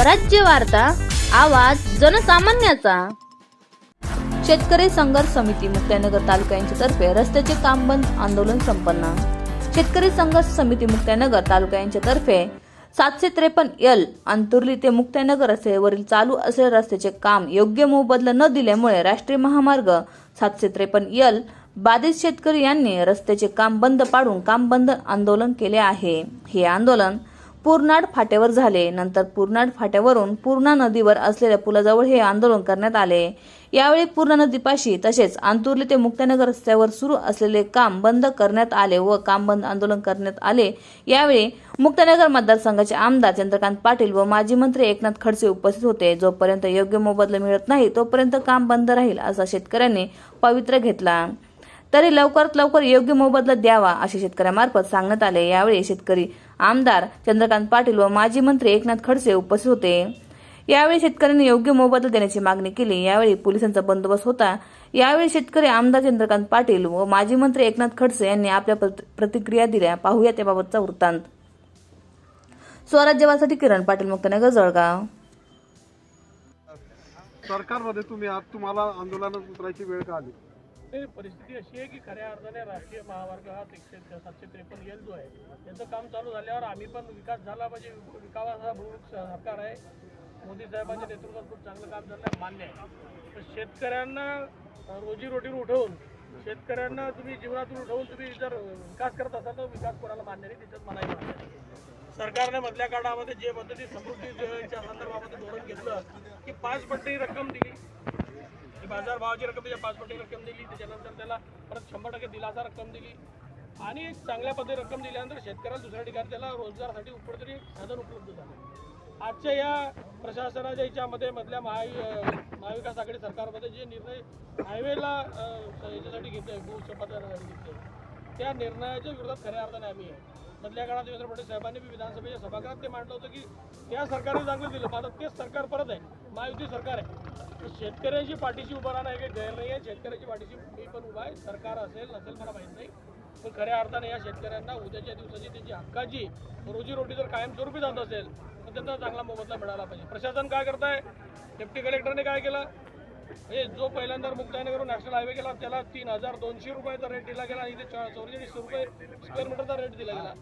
स्वराज्य वार्ता आवाज जनसामान्याचा. शेतकरी संघर्ष समिती मुक्तानगर तालुका यांच्यातर्फे रस्त्याचे काम बंद आंदोलन संपन्न. शेतकरी संघर्ष समिती मुक्तानगर तालुका यांच्यातर्फे सातशे त्रेपन्न एल अंतुर्ली ते मुक्ताईनगर रस्त्यावरील चालू असलेले रस्त्याचे काम योग्य मोबदला न दिल्यामुळे राष्ट्रीय महामार्ग सातशे त्रेपन्न एल बाधित शेतकरी यांनी रस्त्याचे काम बंद पाडून काम बंद आंदोलन केले आहे. हे आंदोलन पूर्णाड फाट्यावर झाले. नंतर पूर्णाड फाट्यावरून पूर्णा नदीवर असलेल्या पुलाजवळ हे आंदोलन करण्यात आले. यावेळी पूर्णा नदीपाशी तसेच आंतुर्ली ते मुक्तानगर रस्त्यावर सुरू असलेले काम बंद करण्यात आले व काम बंद आंदोलन करण्यात आले. यावेळी मुक्तानगर मतदारसंघाचे आमदार चंद्रकांत पाटील व माजी मंत्री एकनाथ खडसे उपस्थित होते. जोपर्यंत योग्य मोबदला मिळत नाही तोपर्यंत काम बंद राहील असा शेतकऱ्यांनी पवित्र घेतला. तरी लवकरात लवकर योग्य मोबदला द्यावा असे शेतकऱ्यामार्फत सांगण्यात आले. यावेळी शेतकरी आमदार चंद्रकांत पाटील व माजी मंत्री एकनाथ खडसे उपस्थित होते. यावेळी शेतकऱ्यांनी योग्य मोबदला देण्याची मागणी केली. यावेळी पोलिसांचा बंदोबस्त होता. यावेळी शेतकरी आमदार चंद्रकांत पाटील व माजी मंत्री एकनाथ खडसे यांनी आपल्या प्रतिक्रिया दिल्या. पाहूया त्याबाबतचा वृत्तांत. स्वराज्यवासाठी किरण पाटील मुक्तनगर जळगाव. सरकारमध्ये तुम्ही आज तुम्हाला आंदोलनात उतरायची वेळ का आली? नाही परिस्थिती अशी आहे की खऱ्या अर्थाने राष्ट्रीय महामार्ग हा एकशे सातशे त्रेपन्न एल जो आहे त्याचं काम चालू झाल्यावर आम्ही पण विकास झाला पाहिजे विकासाचा भूमिक सरकार आहे. मोदी साहेबांच्या नेतृत्वात खूप चांगलं काम झालं आहे मान्य आहे. तर शेतकऱ्यांना रोजीरोटीवर उठवून शेतकऱ्यांना तुम्ही जीवनातून उठवून तुम्ही जर विकास करत असाल तर विकास कोणाला मान्य नाही त्याच्यात मनाही मान्य सरकारने मधल्या काळामध्ये जे पद्धती समृद्धीच्या संदर्भामध्ये धोरण घेतलं की पाच पट्टी रक्कम दिली. बाजार भावाची रक्कम त्याच्या पाच पटी रक्कम दिली त्याच्यानंतर त्याला परत शंभर टक्के दिलासा रक्कम दिली. आणि एक चांगल्या पद्धती रक्कम दिल्यानंतर शेतकऱ्याला दुसऱ्या ठिकाणी त्याला रोजगारासाठी कुठेतरी साधन उपलब्ध झालं. आजच्या या प्रशासनाच्या याच्यामध्ये मधल्या महा महाविकास आघाडी सरकारमध्ये जे निर्णय हायवेला याच्यासाठी घेतले भूसंपादनासाठी घेतले त्या निर्णयाच्या विरोधात खऱ्या अर्थाने आम्ही आहे. मधल्या काळात देवेंद्र फडणवीस साहेबांनी बी विधानसभेच्या सभागृहात ते मांडलं होतं की त्या सरकारने चांगलं दिलं माझं तेच सरकार परत आहे. महायुती सरकार आहे. शेतकऱ्यांची पाठीशी उभा राहणं काही गैर नाही आहे शेतकऱ्याची पाठीशी मी पण उभा आहे. सरकार असेल नसेल मला माहीत नाही. पण खऱ्या अर्थाने या शेतकऱ्यांना उद्याच्या दिवसाची त्यांची हक्काची रोजीरोटी जर कायमस्वरूपी जात असेल तर त्यांना चांगला मोबदला मिळाला पाहिजे. प्रशासन काय करत आहे डेप्टी कलेक्टरने काय केलं? हे जो पहिल्यांदा मुक्ताईनगरून नॅशनल हायवे केला त्याला तीन हजार दोनशे रुपयाचा रेट दिला गेला आणि इथे चौवेचाळीस रुपये स्क्वेअर मीटरचा रेट दिला गेला.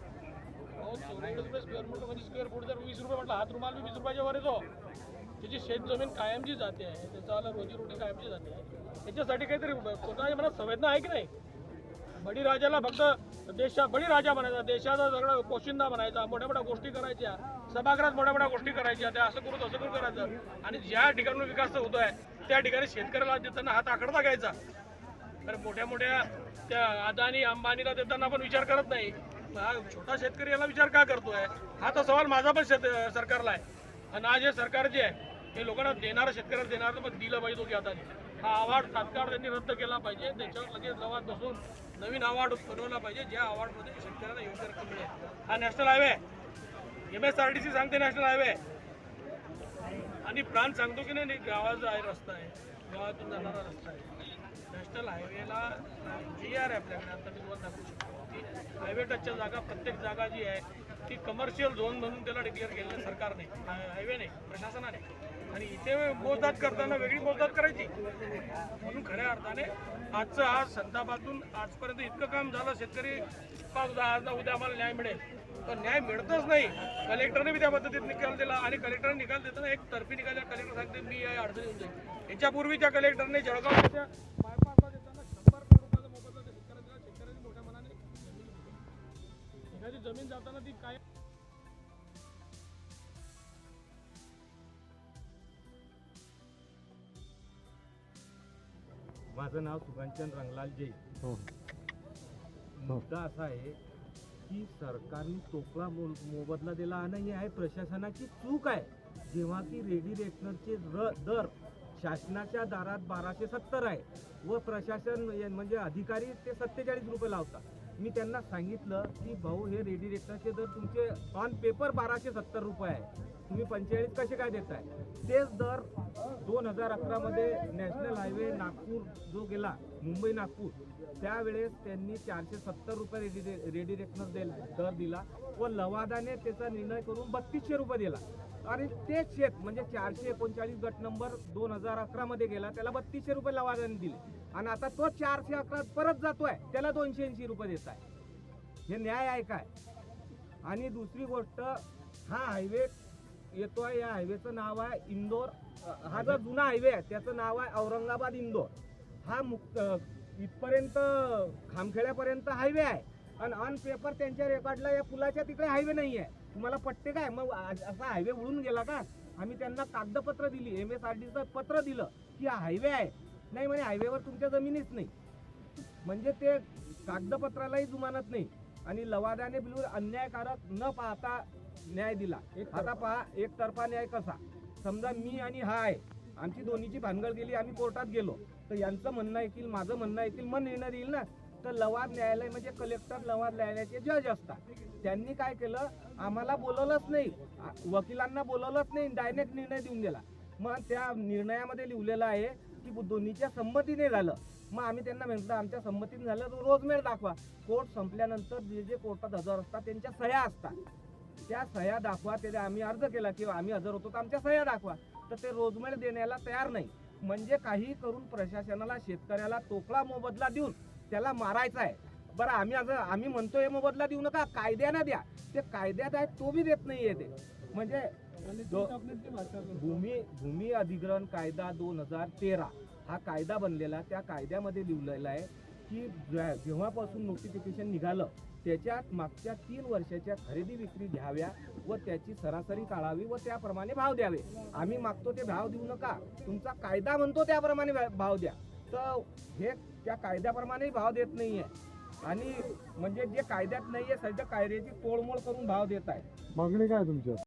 चौवेचाळीस रुपये स्क्वेअर मीटर म्हणजे स्क्वेअर फूट जर वीस रुपये म्हटलं हात रुमाल वीस रुपयाच्या वर येतो. त्याची शेतजमीन कायमची जाते आहे त्याचा रोजीरोटी कायमची जाते आहे. त्याच्यासाठी काहीतरी कोणाच्या मनात संवेदना आहे की नाही? बळीराजाला फक्त देशा बळीराजा म्हणायचा देशाचा सगळं पोशिंदा म्हणायचा मोठ्या मोठ्या गोष्टी करायच्या सभागृहात मोठ्या मोठ्या गोष्टी करायच्या त्या असं करू तसं करू करायचं. आणि ज्या ठिकाणी विकास होतोय त्या ठिकाणी शेतकऱ्याला देताना हात आकडता घ्यायचा. तर मोठ्या मोठ्या त्या अदानी अंबानीला देताना आपण विचार करत नाही. हा छोटा शेतकरी याला विचार का करतोय? हा तर सवाल माझा पण शेत सरकारला आहे. आणि आज हे सरकार जे आहे हे लोकांना देणारं शेतकऱ्याला देणार पण दिलं पाहिजे की आता हा अवॉर्ड तात्काळ त्यांनी रद्द केला पाहिजे. त्याच्यावर लगेच लवाद बसून नवीन अवॉर्ड बनवला पाहिजे. ज्या अवॉर्डमध्ये शेतकऱ्यांना योग्य रक्कम मिळेल हा national highway M S R T C सांगते नॅशनल हायवे आणि प्रांत सांगतो की नाही गावाचा आहे रस्ता आहे. गावातून जाणारा रस्ता आहे. नॅशनल हायवेला जी आर आहे आपल्याकडे. आता मी तुम्हाला दाखवू शकतो. की हायवे टचच्या जागा प्रत्येक जागा जी आहे ती कमर्शियल झोन म्हणून त्याला डिक्लेअर केलेलं सरकारने हायवेने प्रशासनाने. आणि इथे मोजदाद करताना वेगळी मोजदाद करायची. म्हणून खऱ्या अर्थाने आजचं आज संतापातून आजपर्यंत इतकं काम झालं शेतकरी पाच दहा आज उद्या आम्हाला न्याय मिळेल. तर न्याय मिळतच नाही. कलेक्टरने बी त्या पद्धतीत निकाल दिला आणि कलेक्टरने निकाल देताना एक तर्फी निकाल कलेक्टर सांगते मी या अडचणी येऊन जाईल याच्यापूर्वी त्या कलेक्टरने जळगावच्या काय माझं नाव सुकांचन रंगलाल जैन. मुद्दा असा आहे की सरकारने तोकळा मो- मोबदला दिला आणि ही आहे प्रशासनाची चूक आहे. जेव्हा की रेडी रेटनरचे र दर शासनाच्या दारात बाराशे सत्तर आहे व प्रशासन या- म्हणजे अधिकारी ते सत्तेचाळीस रुपये लावतात. मी त्यांना सांगितलं की भाऊ हे रेडी रेटनरचे दर तुमचे ऑन पेपर बाराशे सत्तर रुपये आहे. तुम्ही पंचेचाळीस कसे काय देताय? तेच दर दोन हजार अकरामध्ये नॅशनल हायवे नागपूर जो गेला मुंबई नागपूर त्यावेळेस त्यांनी चारशे सत्तर रुपये रेडी रेडी रेकनर दे दर दिला. व लवादाने त्याचा निर्णय करून बत्तीसशे रुपये दिला. आणि तेच शेत म्हणजे चारशे एकोणचाळीस गट नंबर दोन हजार अकरा मध्ये गेला त्याला बत्तीसशे रुपये लवादाने दिले. आणि आता तो चारशे अकरा परत जातोय त्याला दोनशे ऐंशी रुपये देत आहे. हे न्याय आहे काय? आणि दुसरी गोष्ट हा हायवे येतोय या हायवेचं नाव आहे इंदोर हा जो जुना हायवे आहे त्याचं नाव आहे औरंगाबाद इंदोर. हा मुक्त इथपर्यंत खामखेड्यापर्यंत हायवे आहे. आणि ऑन पेपर त्यांच्या रेकॉर्डला या पुलाच्या तिकडे हायवे नाही आहे तुम्हाला पट्टे काय? मग असा हायवे उडून गेला का? आम्ही त्यांना कागदपत्र दिली एम एस आर डीचं पत्र दिलं की हा हायवे आहे. नाही म्हणे हायवेवर तुमच्या जमिनीच नाही. म्हणजे ते कागदपत्रालाही जुमानत नाही. आणि लवादाने बिलकुल अन्यायकारक न पाहता न्याय दिला. आता पहा एकतर्फा न्याय कसा? समजा मी आणि हा आहे. आमची दोन्हीची भानगड गेली आम्ही कोर्टात गेलो. तर यांचं म्हणणं ऐकील माझं म्हणणं ऐकील मग निर्णय देईल ना. तर लवाद न्यायालय म्हणजे कलेक्टर लवाद न्यायालयाचे जज असतात. त्यांनी काय केलं? आम्हाला बोलवलंच नाही. वकिलांना बोलवलंच नाही. डायरेक्ट निर्णय देऊन गेला मग त्या निर्णयामध्ये लिहिलेलं आहे की दोन्हीच्या संमतीने झालं. मग आम्ही त्यांना म्हटलं आमच्या संमतीने झालं तर रोजमेर दाखवा. कोर्ट संपल्यानंतर जे जे कोर्टात हजर असतात त्यांच्या सह्या असतात. त्या सह्या दाखवा. ते आम्ही अर्ज केला किंवा आम्ही हजर होतो तर आमच्या सह्या दाखवा. तर ते रोजमेर देण्याला तयार नाही. म्हणजे काही करून प्रशासनाला शेतकऱ्याला तोकळा मोबदला देऊन त्याला मारायचा आहे. बरं आम्ही आज आम्ही म्हणतोय मोबदला देऊ नका. कायद्यानं द्या. ते कायद्यात आहे तो बी देत नाहीये ते. म्हणजे भूमी भूमी अधिग्रहण कायदा दोन हजार तेरा हा कायदा बनलेला त्या कायद्यामध्ये लिहिलेला आहे की जेव्हापासून नोटिफिकेशन निघालं त्याच्यात मागच्या तीन वर्षाच्या खरेदी विक्री घ्याव्या व त्याची सरासरी काढावी व त्याप्रमाणे भाव द्यावे. आम्ही मागतो ते भाव देऊ नका. तुमचा कायदा म्हणतो त्याप्रमाणे भाव द्या. तर हे त्या कायद्याप्रमाणेही भाव देत नाही आहे आणि म्हणजे जे कायद्यात नाही आहे सध्या कायद्याची तोडमोड करून भाव देत आहे मागणी काय तुमच्या